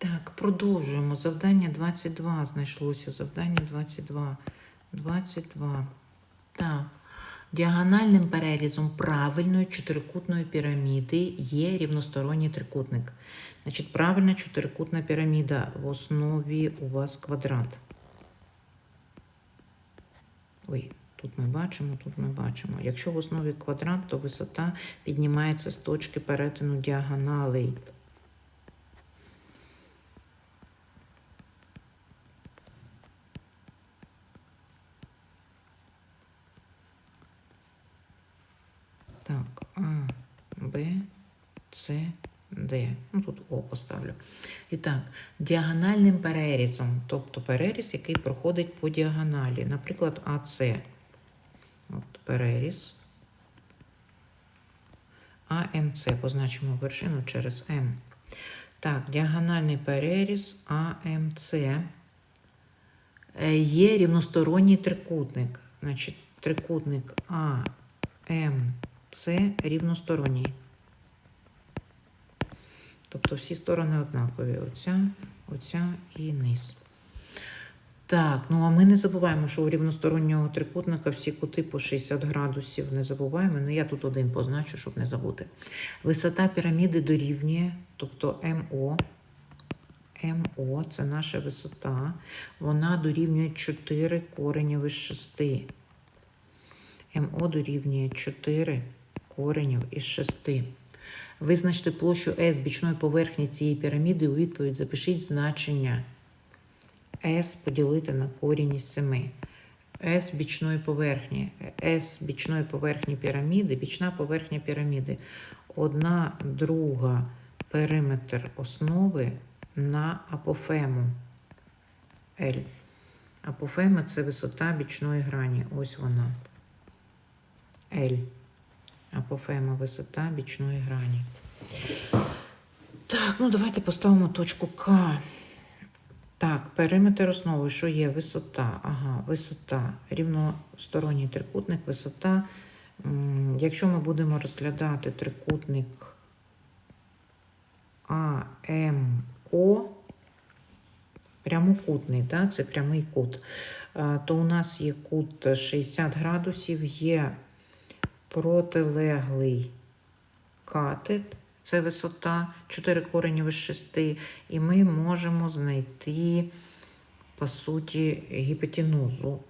Так, продовжуємо. Завдання 22 знайшлося. Завдання 22. 22. Так. Діагональним перерізом правильної чотирикутної піраміди є рівносторонній трикутник. Значить, правильна чотирикутна піраміда. В основі у вас квадрат. Ой, тут ми бачимо, тут ми бачимо. Якщо в основі квадрат, то висота піднімається з точки перетину діагоналей. Так, А, Б, С, Д. Ну, тут О поставлю. І так, діагональним перерізом, тобто переріз, який проходить по діагоналі. Наприклад, АС. От переріз. АМЦ. Позначимо вершину через М. Так, діагональний переріз АМЦ. Е, Є рівносторонній трикутник. Значить, трикутник АМЦ рівносторонній. Тобто всі сторони однакові. Оця, оця і низ. Так, ну а ми не забуваємо, що у рівностороннього трикутника всі кути по 60 градусів. Не забуваємо. Ну я тут один позначу, щоб не забути. Висота піраміди дорівнює, тобто МО. МО це наша висота. Вона дорівнює 4 коренів із 6. МО дорівнює 4 коренів із 6. Визначте площу С бічної поверхні цієї піраміди. У відповідь запишіть значення S поділити на корінь із 7. S бічної поверхні. S бічної поверхні піраміди, бічна поверхня піраміди. Одна друга периметр основи на апофему L. Апофема це висота бічної грані. Ось вона. L. Апофема висота бічної грані. Так, ну давайте поставимо точку К. Так, периметр основи, що є? Висота. Ага, висота. Рівносторонній трикутник, висота. Якщо ми будемо розглядати трикутник АМО, прямокутний, да? це прямий кут, то у нас є кут 60 градусів, є протилеглий катет, це висота 4 коренів із 6, і ми можемо знайти, по суті, гіпотенузу.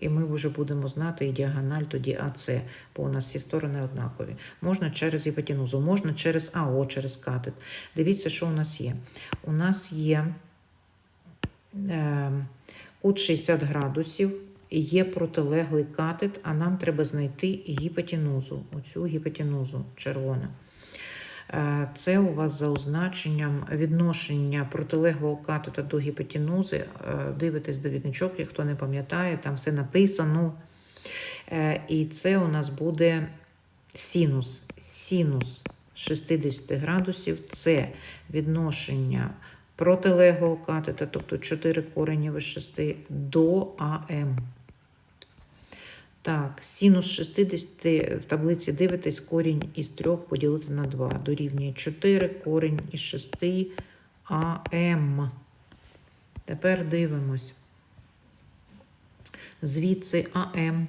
І ми вже будемо знати і діагональ тоді АЦ, бо у нас всі сторони однакові. Можна через гіпотенузу, можна через АО, через катет. Дивіться, що у нас є. У нас є е, кут 60 градусів, є протилеглий катет, а нам треба знайти гіпотенузу. Оцю гіпотенузу червона. Е, Це у вас за означенням відношення протилеглого катета до гіпотенузи. Е, Дивитесь довідничок, хто не пам'ятає, там все написано. Е, І це у нас буде синус. Синус 60 градусів це відношення протилеглого катета, тобто 4 коренів із 6 до АМ. Так, синус 60 в таблиці дивитесь, корінь із 3 поділити на 2. Дорівнює 4 корінь із 6 АМ. Тепер дивимось. Звідси АМ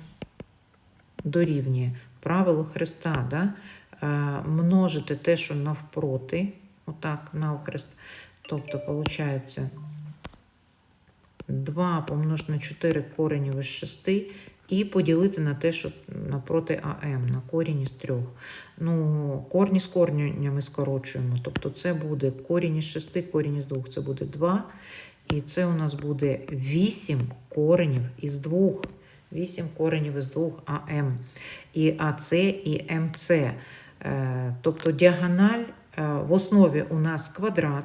дорівнює правило Христа. Да? Е, множити те, що навпроти, отак, навхрест. Тобто, виходить, 2 помножити на 4 коренів із 6 і поділити на те, що напроти АМ, на корінь із 3. Ну, корні з корнями скорочуємо. Тобто це буде корінь із 6, корінь із 2, це буде 2. І це у нас буде 8 коренів із 2. 8 коренів із 2 АМ. І АЦ, і МЦ. Е, Тобто діагональ е, в основі у нас квадрат.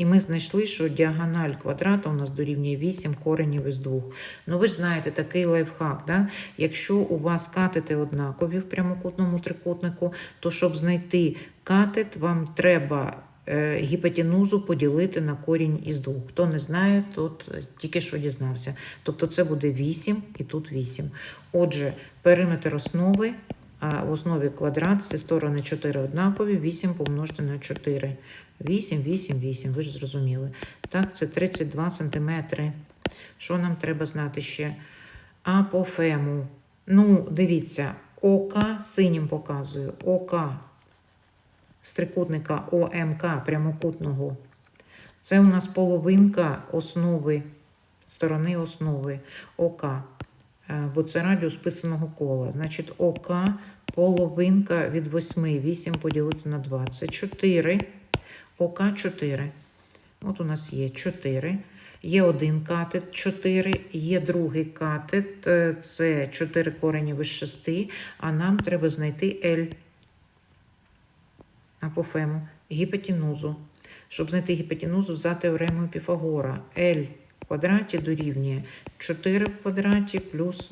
І ми знайшли, що діагональ квадрата у нас дорівнює 8 коренів із 2. Ну, ви ж знаєте, такий лайфхак. Да? Якщо у вас катети однакові в прямокутному трикутнику, то щоб знайти катет, вам треба е, гіпотенузу поділити на корінь із 2. Хто не знає, тот тільки що дізнався. Тобто це буде 8 і тут 8. Отже, периметр основи А в основі квадрат, ці сторони 4 однакові, 8 помножити на 4. 8, 8, 8, ви ж зрозуміли. Так, це 32 сантиметри. Що нам треба знати ще? Апофему. Ну, дивіться, ОК синім показую. ОК з трикутника ОМК прямокутного. Це у нас половинка основи, сторони основи ОК. Е, Бо це радіус писаного кола. Значить, ОК половинка від 8. 8 поділити на 2. Це 4. ОК 4. От у нас є 4. Є один катет 4, є другий катет, е, це 4 коренів із 6, а нам треба знайти L апофему, гіпотенузу. Щоб знайти гіпотенузу за теоремою Піфагора, L в квадраті дорівнює 4 в квадраті плюс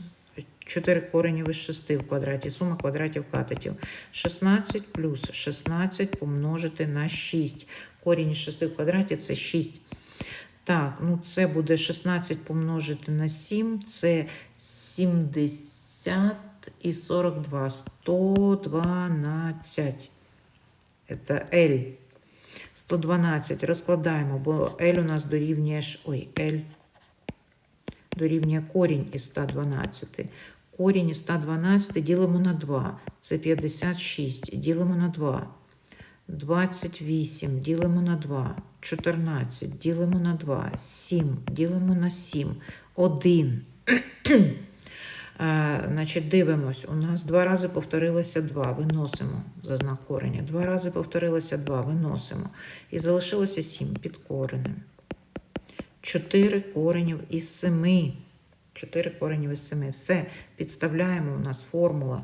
4 коренів із 6 в квадраті, сума квадратів катетів. 16 плюс 16 помножити на 6. Корінь із 6 в квадраті це 6. Так, ну це буде 16 помножити на 7, це 70 і 42, 112. Це L. 112 розкладаємо, бо L у нас дорівнює, ой, L дорівнює корінь із 112. Корінь із 112 ділимо на 2, це 56, ділимо на 2. 28 ділимо на 2, 14 ділимо на 2, 7 ділимо на 7, 1. Е, Значить, дивимось, у нас два рази повторилося 2, виносимо за знак кореня. Два рази повторилося 2, виносимо. І залишилося 7 під коренем. 4 коренів із 7. 4 коренів із 7. Все, підставляємо у нас формула.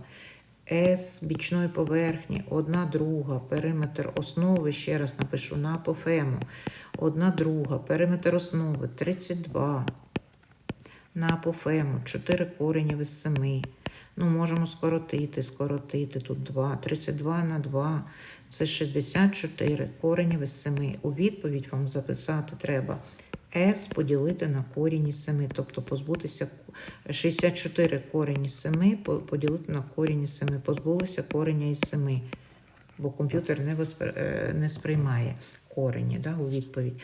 С бічної поверхні, одна друга, периметр основи, ще раз напишу на апофему. Одна друга, периметр основи 32. На апофему 4 коренів із 7. Ну, можемо скоротити, скоротити. Тут 2. 32 на 2. Це 64 коренів із 7. У відповідь вам записати треба С поділити на корінь із 7. Тобто позбутися 64 корінь із 7 поділити на корінь із 7. Позбулися кореня із 7. Бо комп'ютер е, не сприймає корені да, у відповідь.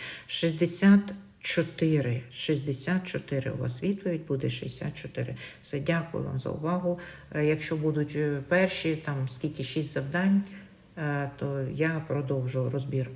64. 64. У вас відповідь буде 64. Все, дякую вам за увагу. Е, Якщо будуть е, перші, там скільки 6 завдань, е, то я продовжу розбір.